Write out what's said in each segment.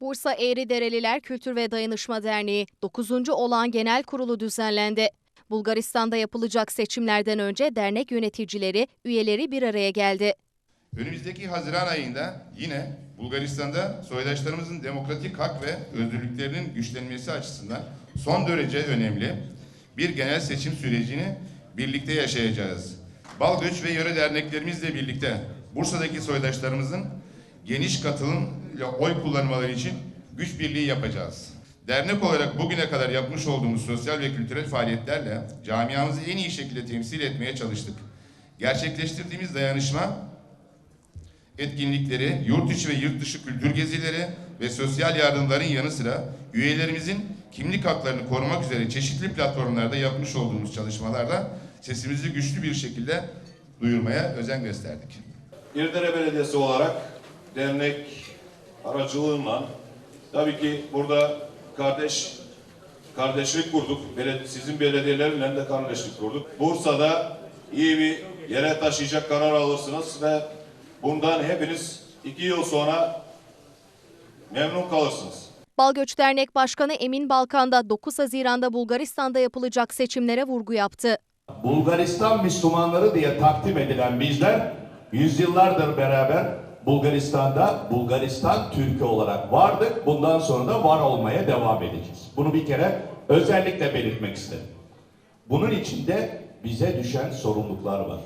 Bursa Eğridereliler Kültür ve Dayanışma Derneği 9. olağan genel kurulu düzenlendi. Bulgaristan'da yapılacak seçimlerden önce dernek yöneticileri, üyeleri bir araya geldi. Önümüzdeki Haziran ayında yine Bulgaristan'da soydaşlarımızın demokratik hak ve özgürlüklerinin güçlenmesi açısından son derece önemli bir genel seçim sürecini birlikte yaşayacağız. Balgöç ve yöre derneklerimizle birlikte Bursa'daki soydaşlarımızın geniş katılımla oy kullanmaları için güç birliği yapacağız. Dernek olarak bugüne kadar yapmış olduğumuz sosyal ve kültürel faaliyetlerle camiamızı en iyi şekilde temsil etmeye çalıştık. Gerçekleştirdiğimiz dayanışma etkinlikleri, yurt içi ve yurt dışı kültür gezileri ve sosyal yardımların yanı sıra üyelerimizin kimlik haklarını korumak üzere çeşitli platformlarda yapmış olduğumuz çalışmalarda sesimizi güçlü bir şekilde duyurmaya özen gösterdik. İrdere Belediyesi olarak dernek aracılığıyla tabii ki burada kardeş kardeşlik kurduk. Beled- Sizin belediyelerle de kardeşlik kurduk. Bursa'da iyi bir yere taşıyacak karar alırsınız ve bundan hepiniz iki yıl sonra memnun kalırsınız. Balgöç Dernek Başkanı Emin Balkan da 9 Haziran'da Bulgaristan'da yapılacak seçimlere vurgu yaptı. Bulgaristan Müslümanları diye takdim edilen bizler yüzyıllardır beraber Bulgaristan'da Bulgaristan Türk'ü olarak vardık. Bundan sonra da var olmaya devam edeceğiz. Bunu bir kere özellikle belirtmek istedim. Bunun içinde bize düşen sorumluluklar var.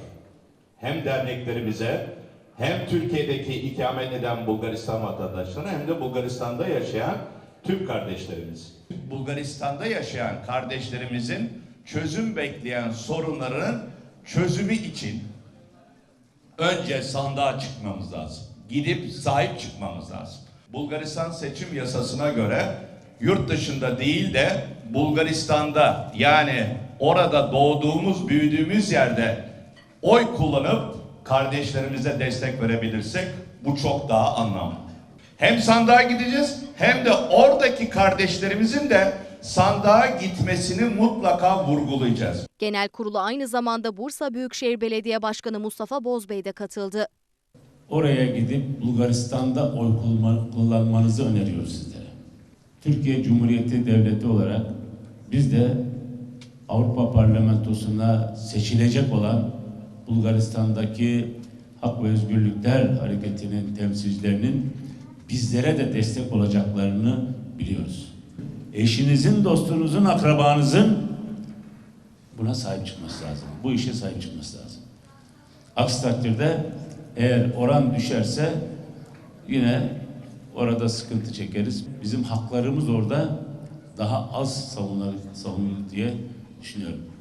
Hem derneklerimize hem Türkiye'deki ikamet eden Bulgaristan vatandaşlarına hem de Bulgaristan'da yaşayan Türk kardeşlerimiz. Bulgaristan'da yaşayan kardeşlerimizin çözüm bekleyen sorunların çözümü için önce sandığa çıkmamız lazım. Gidip sahip çıkmamız lazım. Bulgaristan seçim yasasına göre yurt dışında değil de Bulgaristan'da yani orada doğduğumuz, büyüdüğümüz yerde oy kullanıp kardeşlerimize destek verebilirsek bu çok daha anlamlı. Hem sandığa gideceğiz hem de oradaki kardeşlerimizin de sandığa gitmesini mutlaka vurgulayacağız. Genel kurulu aynı zamanda Bursa Büyükşehir Belediye Başkanı Mustafa Bozbey de katıldı. Oraya gidip Bulgaristan'da oy kullanma- kullanmanızı öneriyoruz sizlere. Türkiye Cumhuriyeti Devleti olarak biz de Avrupa Parlamentosu'na seçilecek olan Bulgaristan'daki Hak ve Özgürlükler Hareketi'nin temsilcilerinin bizlere de destek olacaklarını biliyoruz. Eşinizin, dostunuzun, akrabanızın buna sahip çıkması lazım. Bu işe sahip çıkması lazım. Aksi takdirde eğer oran düşerse yine orada sıkıntı çekeriz. Bizim haklarımız orada daha az savunulur, diye düşünüyorum.